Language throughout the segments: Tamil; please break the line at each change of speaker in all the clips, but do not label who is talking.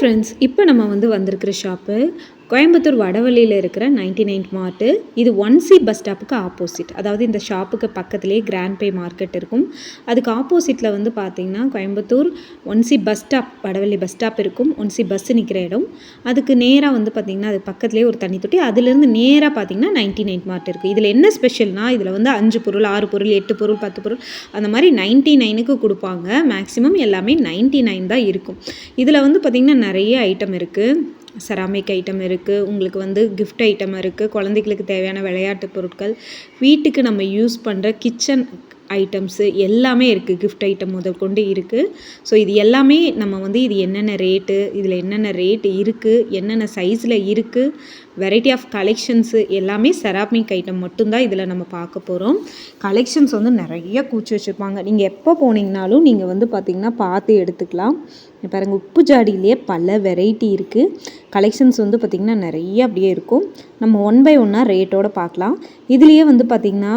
ஃப்ரெண்ட்ஸ் இப்போ நம்ம வந்து வந்திருக்கிற ஷாப்பு கோயம்புத்தூர் வடவள்ளியில் இருக்கிற நைன்டி நைன் மார்ட்டு இது ஒன் சி பஸ் ஸ்டாப்புக்கு ஆப்போசிட் அதாவது இந்த ஷாப்புக்கு பக்கத்துலேயே கிராண்ட் பே மார்க்கெட் இருக்கும். அதுக்கு ஆப்போசிட்டில் வந்து பார்த்திங்கன்னா Coimbatore one C bus stop Vadavalli bus stop இருக்கும். ஒன் சி பஸ் நிற்கிற இடம். அதுக்கு நேராக வந்து பார்த்திங்கன்னா அது பக்கத்துலேயே ஒரு தண்ணி தொட்டி. அதுலேருந்து நேராக பார்த்திங்கன்னா நைன்டி நைன் மார்ட் இருக்குது இதில் என்ன ஸ்பெஷல்னால் இதில் வந்து அஞ்சு பொருள் ஆறு பொருள் எட்டு பொருள் பத்து பொருள் அந்த மாதிரி நைன்ட்டி நைனுக்கு கொடுப்பாங்க. மேக்ஸிமம் எல்லாமே நைன்ட்டி நைன் தான் இருக்கும். இதில் வந்து பார்த்திங்கன்னா நிறைய ஐட்டம் இருக்குது செராமிக் ஐட்டம் இருக்குது உங்களுக்கு வந்து கிஃப்ட் ஐட்டம் இருக்குது குழந்தைகளுக்கு தேவையான விளையாட்டு பொருட்கள் வீட்டுக்கு நம்ம யூஸ் பண்ணுற கிச்சன் ஐட்டம்ஸு எல்லாமே இருக்குது கிஃப்ட் ஐட்டம் முதல் கொண்டு இருக்குது ஸோ இது எல்லாமே நம்ம வந்து இது என்னென்ன ரேட்டு இதில் என்னென்ன ரேட்டு இருக்குது என்னென்ன சைஸில் இருக்குது வெரைட்டி ஆஃப் கலெக்ஷன்ஸு எல்லாமே செராமிக் ஐட்டம் மட்டும்தான் இதில் நம்ம பார்க்க போகிறோம் கலெக்ஷன்ஸ் வந்து நிறைய கூச்சி வச்சுருப்பாங்க. நீங்கள் எப்போ போனீங்கனாலும் நீங்கள் வந்து பார்த்திங்கன்னா பார்த்து எடுத்துக்கலாம். பாருங்கள் உப்பு ஜாடியிலே பல வெரைட்டி இருக்குது கலெக்ஷன்ஸ் வந்து பார்த்திங்கன்னா நிறைய அப்படியே இருக்கும். நம்ம ஒன் பை ஒன்னாக ரேட்டோடு பார்க்கலாம். இதுலேயே வந்து பார்த்திங்கன்னா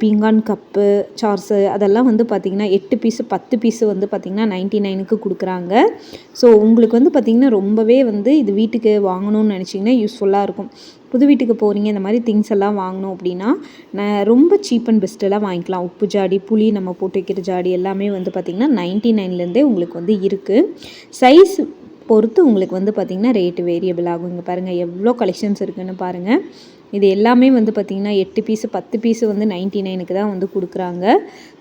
பீங்கான் கப்பு சார்ஸு அதெல்லாம் வந்து பார்த்திங்கன்னா எட்டு பீஸு பத்து பீஸு வந்து பார்த்திங்கன்னா நைன்ட்டி நைனுக்கு கொடுக்குறாங்க. ஸோ உங்களுக்கு வந்து பார்த்திங்கன்னா ரொம்பவே வந்து இது வீட்டுக்கு வாங்கணும்னு நினச்சிங்கன்னா யூஸ்ஃபுல்லாக இருக்கும் புது வீட்டுக்கு போகிறீங்க இந்த மாதிரி திங்ஸ் எல்லாம் வாங்கணும் அப்படின்னா நான் ரொம்ப சீப் அண்ட் பெஸ்ட்டெல்லாம் வாங்கிக்கலாம். உப்பு ஜாடி புளி நம்ம போட்டு வைக்கிற ஜாடி எல்லாமே வந்து பார்த்திங்கன்னா நைன்ட்டி நைன்லேருந்தே உங்களுக்கு வந்து இருக்குது சைஸ் பொறுத்து உங்களுக்கு வந்து பார்த்திங்கன்னா ரேட்டு வேரியபிள் ஆகும். இங்கே பாருங்கள் எவ்வளோ கலெக்ஷன்ஸ் இருக்குதுன்னு பாருங்கள் இது எல்லாமே வந்து பார்த்திங்கன்னா எட்டு பீஸு பத்து பீஸு வந்து நைன்ட்டி நைனுக்கு தான் வந்து கொடுக்குறாங்க.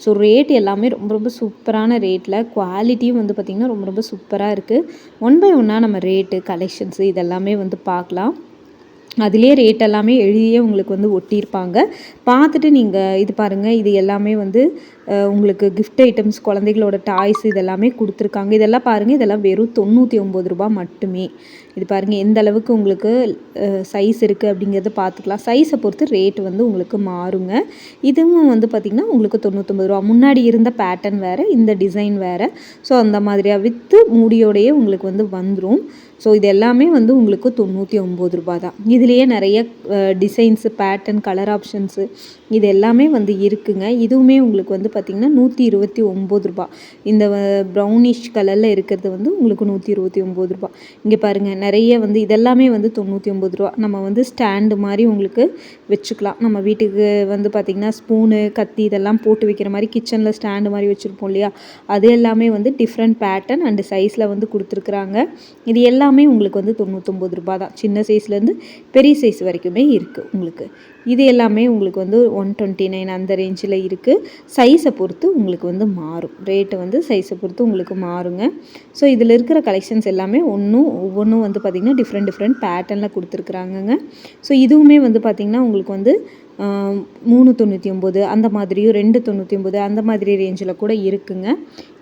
ஸோ ரேட் எல்லாமே ரொம்ப ரொம்ப சூப்பரான ரேட்டில் குவாலிட்டியும் வந்து பார்த்திங்கன்னா ரொம்ப ரொம்ப சூப்பராக இருக்குது ஒன் பை ஒன்னாக நம்ம ரேட்டு கலெக்ஷன்ஸு இதெல்லாமே வந்து பார்க்கலாம். அதிலே ரேட் எல்லாமே எழுதியே உங்களுக்கு வந்து ஒட்டியிருப்பாங்க. பார்த்துட்டு நீங்கள் இது பாருங்கள் இது எல்லாமே வந்து உங்களுக்கு கிஃப்ட் ஐட்டம்ஸ் குழந்தைகளோட டாய்ஸ் இதெல்லாமே கொடுத்துருக்காங்க. இதெல்லாம் பாருங்கள் இதெல்லாம் வெறும் தொண்ணூற்றி ஒம்பது ரூபா மட்டுமே. இது பாருங்கள் எந்த அளவுக்கு உங்களுக்கு சைஸ் இருக்குது அப்படிங்கிறத பார்த்துக்கலாம். சைஸை பொறுத்து ரேட் வந்து உங்களுக்கு மாறுங்க. இதுவும் வந்து பார்த்திங்கன்னா உங்களுக்கு தொண்ணூற்றொம்பது ரூபா முன்னாடி இருந்த பேட்டர்ன் வேறு இந்த டிசைன் வேறு. ஸோ அந்த மாதிரியாக விற்று மூடியோடையே உங்களுக்கு வந்து வந்துடும் ஸோ இது எல்லாமே வந்து உங்களுக்கு தொண்ணூற்றி ஒம்பது ரூபா தான் இதுலேயே நிறைய டிசைன்ஸு பேட்டர்ன் கலர் ஆப்ஷன்ஸு இது எல்லாமே வந்து இருக்குங்க. இதுவுமே உங்களுக்கு வந்து பார்த்திங்கன்னா நூற்றி இருபத்தி ஒம்பது ரூபா இந்த ப்ரௌனிஷ் கலரில் இருக்கிறது வந்து உங்களுக்கு நூற்றி இருபத்தி ஒம்பது ரூபா இங்கே பாருங்கள் நிறைய வந்து இதெல்லாமே வந்து தொண்ணூற்றி ஒம்பது ரூபா நம்ம வந்து ஸ்டாண்டு மாதிரி உங்களுக்கு வச்சுக்கலாம். நம்ம வீட்டுக்கு வந்து பார்த்திங்கன்னா ஸ்பூனு கத்தி இதெல்லாம் போட்டு வைக்கிற மாதிரி கிச்சனில் ஸ்டாண்டு மாதிரி வச்சுருப்போம் இல்லையா? அது எல்லாமே வந்து டிஃப்ரெண்ட் பேட்டர்ன் அண்டு சைஸில் வந்து கொடுத்துருக்குறாங்க. இது எல்லாம் எல்லாமே உங்களுக்கு வந்து தொண்ணூற்றொம்பது ரூபா தான் சின்ன சைஸ்லேருந்து பெரிய சைஸ் வரைக்குமே இருக்குது உங்களுக்கு. இது எல்லாமே உங்களுக்கு வந்து ஒன் டுவெண்ட்டி நைன் அந்த ரேஞ்சில் இருக்குது சைஸை பொறுத்து உங்களுக்கு வந்து மாறும். ரேட்டு வந்து சைஸை பொறுத்து உங்களுக்கு மாறுங்க. ஸோ இதில் இருக்கிற கலெக்ஷன்ஸ் எல்லாமே ஒன்றும் ஒவ்வொன்றும் வந்து பார்த்திங்கன்னா டிஃப்ரெண்ட் டிஃப்ரெண்ட் பேட்டர்னில் கொடுத்துருக்குறாங்கங்க. ஸோ இதுவுமே வந்து பார்த்திங்கன்னா உங்களுக்கு வந்து மூணு தொண்ணூற்றி ஒம்பது அந்த மாதிரியும் ரெண்டு தொண்ணூற்றி ஒம்பது அந்த மாதிரி ரேஞ்சில் கூட இருக்குங்க.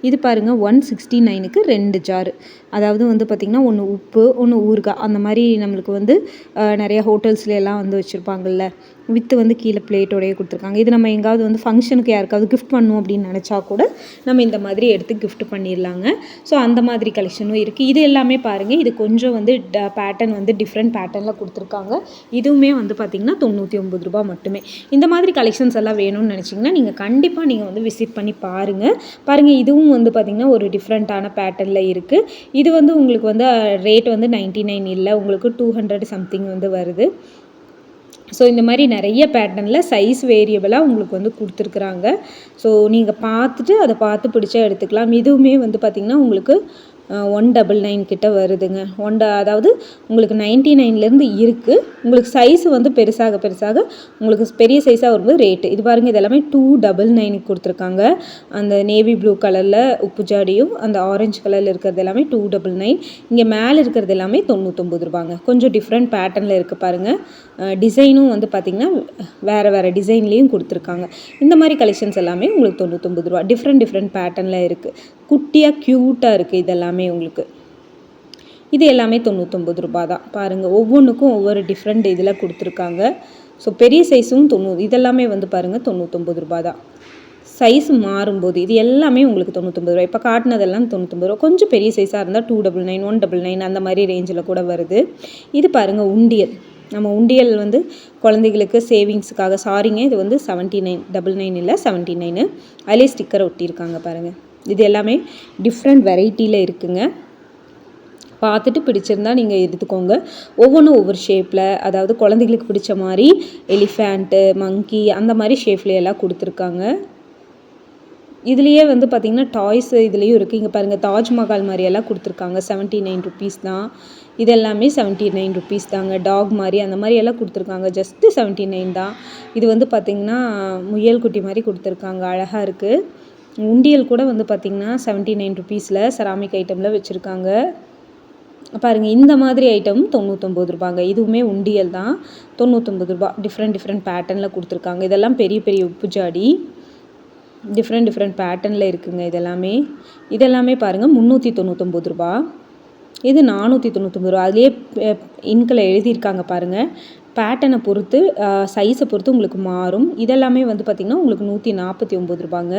இது பாருங்கள் ஒன் சிக்ஸ்டி நைனுக்கு ரெண்டு ஜாரு அதாவது வந்து பார்த்திங்கன்னா ஒன்று உப்பு ஒன்று ஊறுகாய் அந்த மாதிரி நம்மளுக்கு வந்து நிறைய ஹோட்டல்ஸ்ல எல்லாம் வந்து வச்சுருப்பாங்கல்ல. வித்து வந்து கீழே பிளேட்டோடையே கொடுத்துருக்காங்க. இது நம்ம எங்காவது வந்து ஃபங்க்ஷனுக்கு யாருக்காவது கிஃப்ட் பண்ணும் அப்படின்னு நினச்சா கூட நம்ம இந்த மாதிரி எடுத்து கிஃப்ட் பண்ணிடலாங்க. ஸோ அந்த மாதிரி கலெக்ஷனும் இருக்குது இது எல்லாமே பாருங்கள் இது கொஞ்சம் வந்து பேட்டர்ன் வந்து டிஃப்ரெண்ட் பேட்டர்னில் கொடுத்துருக்காங்க. இதுவுமே வந்து பார்த்திங்கன்னா தொண்ணூற்றி ஒம்பது ரூபா மட்டுமே. இந்த மாதிரி கலெக்ஷன்ஸ் எல்லாம் வேணும்னு நினச்சிங்கன்னா நீங்கள் கண்டிப்பாக நீங்கள் வந்து விசிட் பண்ணி பாருங்கள் பாருங்கள் இதுவும் வந்து பார்த்திங்கன்னா ஒரு டிஃப்ரெண்ட்டான பேட்டர்னில் இருக்குது இது வந்து உங்களுக்கு வந்து ரேட் வந்து நைன்ட்டி நைன் இல்லை. உங்களுக்கு டூ ஹண்ட்ரட் சம்திங் வந்து வருது. ஸோ இந்த மாதிரி நிறைய பேட்டர்னில் சைஸ் வேரியபிளாக உங்களுக்கு வந்து கொடுத்துருக்குறாங்க. ஸோ நீங்கள் பார்த்துட்டு அதை பார்த்து பிடிச்சா எடுத்துக்கலாம். இதுவுமே வந்து பார்த்திங்கன்னா உங்களுக்கு ஒன் டபுள் நைன் கிட்ட வருதுங்க. ஒன் அதாவது உங்களுக்கு நைன்ட்டி நைன்லேருந்து இருக்குது உங்களுக்கு சைஸ் வந்து பெருசாக பெருசாக உங்களுக்கு பெரிய சைஸாக வரும்போது ரேட்டு இது பாருங்கள் இது எல்லாமே டூ டபுள் நைனுக்கு கொடுத்துருக்காங்க. அந்த நேவி ப்ளூ கலரில் உப்பு ஜாடியும் அந்த ஆரஞ்சு கலரில் இருக்கிறது எல்லாமே டூ டபுள் நைன் இங்கே மேலே இருக்கிறது எல்லாமே தொண்ணூத்தொம்பது ரூபாங்க. கொஞ்சம் டிஃப்ரெண்ட் பேட்டர்னில் இருக்குது பாருங்கள் டிசைனும் வந்து பார்த்திங்கன்னா வேறு வேறு டிசைன்லேயும் கொடுத்துருக்காங்க. இந்த மாதிரி கலெக்ஷன்ஸ் எல்லாமே உங்களுக்கு தொண்ணூத்தொம்பது ரூபா டிஃப்ரெண்ட் டிஃப்ரெண்ட் பேட்டர்னில் இருக்குது குட்டியாக க்யூட்டாக இருக்குது இதெல்லாமே உங்களுக்கு. இது எல்லாமே தொண்ணூற்றொம்பது ரூபா தான். பாருங்கள் ஒவ்வொன்றுக்கும் ஒவ்வொரு டிஃப்ரெண்ட் இதில் கொடுத்துருக்காங்க. ஸோ பெரிய சைஸும் தொண்ணூறு இதெல்லாமே வந்து பாருங்கள் தொண்ணூற்றொம்பது ரூபா தான். சைஸ் மாறும்போது இது எல்லாமே உங்களுக்கு தொண்ணூற்றொம்பது ரூபா இப்போ காட்டினதெல்லாம் தொண்ணூற்றொம்பது ரூபா கொஞ்சம் பெரிய சைஸாக இருந்தால் two double nine one double nine அந்த மாதிரி ரேஞ்சில் கூட வருது. இது பாருங்கள் உண்டியல். நம்ம உண்டியல் வந்து குழந்தைகளுக்கு சேவிங்ஸுக்காக சாரிங்க இது வந்து செவன்ட்டி நைன் டபுள் நைன் இல்லை செவன்ட்டி நைனு அதிலே ஸ்டிக்கர் ஒட்டியிருக்காங்க பாருங்கள் இது எல்லாமே டிஃப்ரெண்ட் வெரைட்டியில் இருக்குங்க. பார்த்துட்டு பிடிச்சிருந்தா நீங்கள் எடுத்துக்கோங்க. ஒவ்வொன்றும் ஒவ்வொரு ஷேப்பில் அதாவது குழந்தைகளுக்கு பிடிச்ச மாதிரி எலிஃபேண்ட்டு மங்கி அந்த மாதிரி ஷேப்லையெல்லாம் கொடுத்துருக்காங்க. இதுலேயே வந்து பார்த்திங்கன்னா டாய்ஸ் இதுலேயும் இருக்குது இங்கே பாருங்கள் தாஜ்மஹால் மாதிரியெல்லாம் கொடுத்துருக்காங்க. செவன்ட்டி நைன் ருபீஸ் தான். இது எல்லாமே செவன்ட்டி நைன் ருபீஸ் தாங்க. டாக் மாதிரி அந்த மாதிரி எல்லாம் கொடுத்துருக்காங்க. ஜஸ்ட்டு செவன்ட்டி நைன் தான். இது வந்து பார்த்திங்கன்னா முயல் குட்டி மாதிரி கொடுத்துருக்காங்க. அழகாக இருக்குது உண்டியல் கூட வந்து பார்த்திங்கன்னா செவன்ட்டி நைன் ருபீஸில் செராமிக் ஐட்டமில் வச்சுருக்காங்க. பாருங்கள் இந்த மாதிரி ஐட்டம் தொண்ணூற்றொம்பது ரூபாங்க. இதுவுமே உண்டியல் தான். தொண்ணூற்றொம்பது ரூபா. டிஃப்ரெண்ட் டிஃப்ரெண்ட் பேட்டர்னில் கொடுத்துருக்காங்க. இதெல்லாம் பெரிய பெரிய உப்பு ஜாடி டிஃப்ரெண்ட் டிஃப்ரெண்ட் பேட்டர்னில் இருக்குதுங்க இதெல்லாமே. இதெல்லாமே பாருங்கள் முந்நூற்றி தொண்ணூற்றொம்பது ரூபா. இது நானூற்றி தொண்ணூற்றொம்பது ரூபா. அதுலேயே இன்கில் எழுதியிருக்காங்க பாருங்கள் பேட்டனை பொறுத்து சைஸை பொறுத்து உங்களுக்கு மாறும். இதெல்லாமே வந்து பார்த்திங்கன்னா உங்களுக்கு நூற்றி நாற்பத்தி ஒம்பது ரூபாங்க.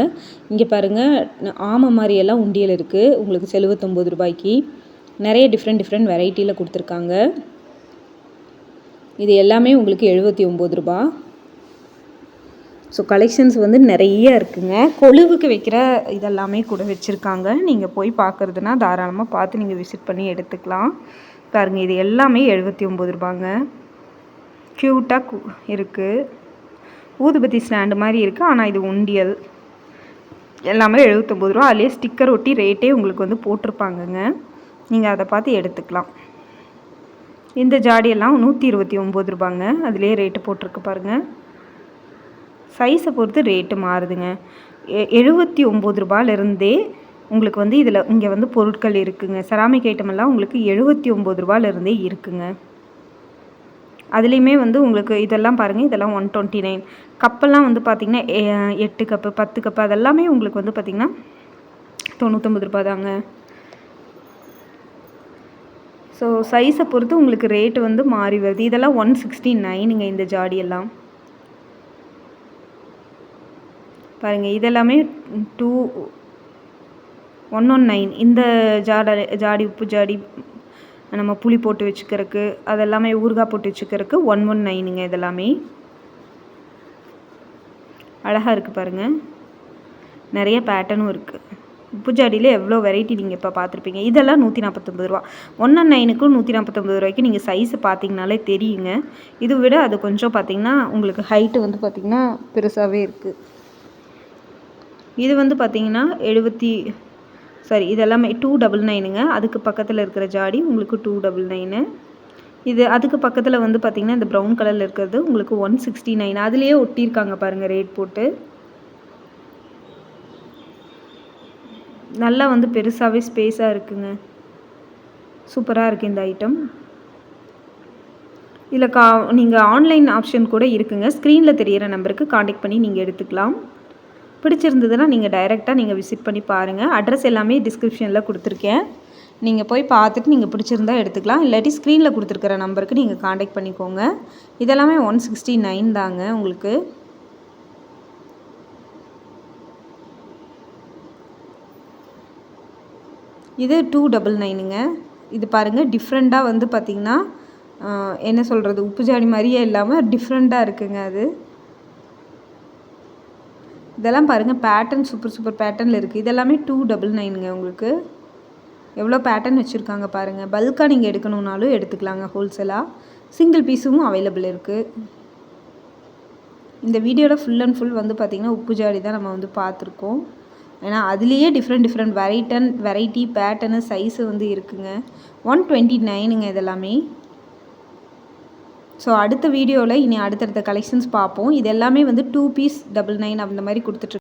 இங்கே பாருங்கள் ஆமை மாதிரியெல்லாம் உண்டியல் இருக்குது உங்களுக்கு செலுவத்தொம்பது ரூபாய்க்கு. நிறைய டிஃப்ரெண்ட் டிஃப்ரெண்ட் வெரைட்டியில் கொடுத்துருக்காங்க. இது எல்லாமே உங்களுக்கு எழுபத்தி ஒம்பது ரூபா. ஸோ கலெக்ஷன்ஸ் வந்து நிறைய இருக்குங்க. கொழுவுக்கு வைக்கிற இதெல்லாமே கூட வச்சுருக்காங்க. நீங்கள் போய் பார்க்குறதுனா தாராளமாக பார்த்து நீங்கள் விசிட் பண்ணி எடுத்துக்கலாம். பாருங்கள் இது எல்லாமே எழுபத்தி ஒம்பது ரூபாங்க. க்யூட்டாக இருக்குது ஊதுபத்தி ஸ்டாண்டு மாதிரி இருக்குது ஆனால் இது உண்டியல். எல்லாமே எழுபத்தொம்பது ரூபா. அதுலேயே ஸ்டிக்கர் ஒட்டி ரேட்டே உங்களுக்கு வந்து போட்டிருப்பாங்கங்க. நீங்கள் அதை பார்த்து எடுத்துக்கலாம். இந்த ஜாடியெல்லாம் நூற்றி இருபத்தி ஒம்பது ரூபாங்க. அதுலேயே ரேட்டு போட்டிருக்கு பாருங்கள் சைஸை பொறுத்து ரேட்டு மாறுதுங்க. எ எழுபத்தி ஒம்பது ரூபாயிலிருந்தே உங்களுக்கு வந்து இதில் இங்கே வந்து பொருட்கள் இருக்குதுங்க செராமிக் ஐட்டமெல்லாம் உங்களுக்கு எழுபத்தி ஒம்பது ரூபாயிலிருந்தே இருக்குதுங்க அதுலேயுமே வந்து உங்களுக்கு இதெல்லாம் பாருங்கள் இதெல்லாம் ஒன் டுவெண்ட்டி நைன் கப்பெல்லாம் வந்து பார்த்திங்கன்னா எட்டு கப்பு பத்து கப்பு அதெல்லாமே உங்களுக்கு வந்து பார்த்திங்கன்னா தொண்ணூற்றொம்பது ரூபா தாங்க. ஸோ சைஸை பொறுத்து உங்களுக்கு ரேட்டு வந்து மாறி வருது. இதெல்லாம் ஒன் சிக்ஸ்டி நைனுங்க இந்த ஜாடியெல்லாம். பாருங்கள் இதெல்லாமே டூ ஒன் ஒன் நைன் இந்த ஜாட ஜாடி உப்பு ஜாடி நம்ம புளி போட்டு வச்சுக்கிறதுக்கு அதெல்லாமே ஊறுகாய் போட்டு வச்சுக்கிறதுக்கு ஒன் ஒன் நைனுங்க இதெல்லாமே. அழகாக இருக்குது பாருங்கள் நிறைய பேட்டர்னும் இருக்குது உப்பு ஜாடியில் எவ்வளோ வெரைட்டி நீங்கள் இப்போ பார்த்துருப்பீங்க. இதெல்லாம் நூற்றி நாற்பத்தொம்பது ரூபா. ஒன் ஒன் நைனுக்கும் நூற்றி நாற்பத்தொம்பது ரூபாய்க்கு நீங்கள் சைஸு பார்த்தீங்கனாலே தெரியுங்க. இது விட அது கொஞ்சம் பார்த்திங்கன்னா உங்களுக்கு ஹைட்டு வந்து பார்த்திங்கன்னா பெருசாகவே இருக்குது இது வந்து பார்த்திங்கன்னா எழுபத்தி சாரி இதெல்லாமே டூ டபுள் நைனுங்க அதுக்கு பக்கத்தில் இருக்கிற ஜாடி உங்களுக்கு டூ டபுள் நைனு இது அதுக்கு பக்கத்தில் வந்து பார்த்திங்கன்னா இந்த ப்ரௌன் கலரில் இருக்கிறது உங்களுக்கு ஒன் சிக்ஸ்டி நைன் அதுலேயே ஒட்டியிருக்காங்க பாருங்கள் ரேட் போட்டு. நல்லா வந்து பெருசாகவே ஸ்பேஸாக இருக்குங்க. சூப்பராக இருக்குது இந்த ஐட்டம் இதில் கா நீங்கள் ஆன்லைன் ஆப்ஷன் கூட இருக்குங்க. ஸ்க்ரீனில் தெரிகிற நம்பருக்கு காண்டாக்ட் பண்ணி நீங்கள் எடுத்துக்கலாம். பிடிச்சிருந்ததுன்னா நீங்கள் டைரெக்டாக நீங்கள் விசிட் பண்ணி பாருங்கள் அட்ரஸ் எல்லாமே டிஸ்கிரிப்ஷனில் கொடுத்துருக்கேன். நீங்கள் போய் பார்த்துட்டு நீங்கள் பிடிச்சிருந்தா எடுத்துக்கலாம். இல்லாட்டி ஸ்க்ரீனில் கொடுத்துருக்குற நம்பருக்கு நீங்கள் காண்டாக்ட் பண்ணிக்கோங்க. இதெல்லாமே ஒன் சிக்ஸ்டி நைன் தாங்க உங்களுக்கு. இது டூ டபுள் நைனுங்க இது பாருங்கள் டிஃப்ரெண்ட்டாக வந்து பார்த்திங்கன்னா என்ன சொல்கிறது உப்பு ஜாடி மாதிரியே இல்லாமல் டிஃப்ரெண்ட்டாக இருக்குங்க அது. இதெல்லாம் பாருங்கள் பேட்டர்ன் சூப்பர் சூப்பர் பேட்டர்னில் இருக்குது இதெல்லாமே டூ டபுள் நைனுங்க உங்களுக்கு. எவ்வளோ பேட்டர்ன் வச்சுருக்காங்க பாருங்கள் பல்காக நீங்கள் எடுக்கணுன்னாலும் எடுத்துக்கலாங்க ஹோல்சேலாக சிங்கிள் பீஸும் அவைலபிள் இருக்குது இந்த வீடியோவில் ஃபுல் அண்ட் ஃபுல் வந்து பார்த்திங்கன்னா உப்பு ஜாடி தான் நம்ம வந்து பார்த்துருக்கோம் ஏன்னா அதுலேயே டிஃப்ரெண்ட் டிஃப்ரெண்ட் வெரைட்டன் வெரைட்டி பேட்டர்னு சைஸு வந்து இருக்குங்க. ஒன் டுவெண்ட்டி நைனுங்க இதெல்லாமே. ஸோ அடுத்த வீடியோவில் இனி அடுத்தடுத்த கலெக்ஷன்ஸ் பார்ப்போம். இது எல்லாமே வந்து டூ பீஸ் டபுள் நைன் அந்த மாதிரி கொடுத்துட்ருக்கு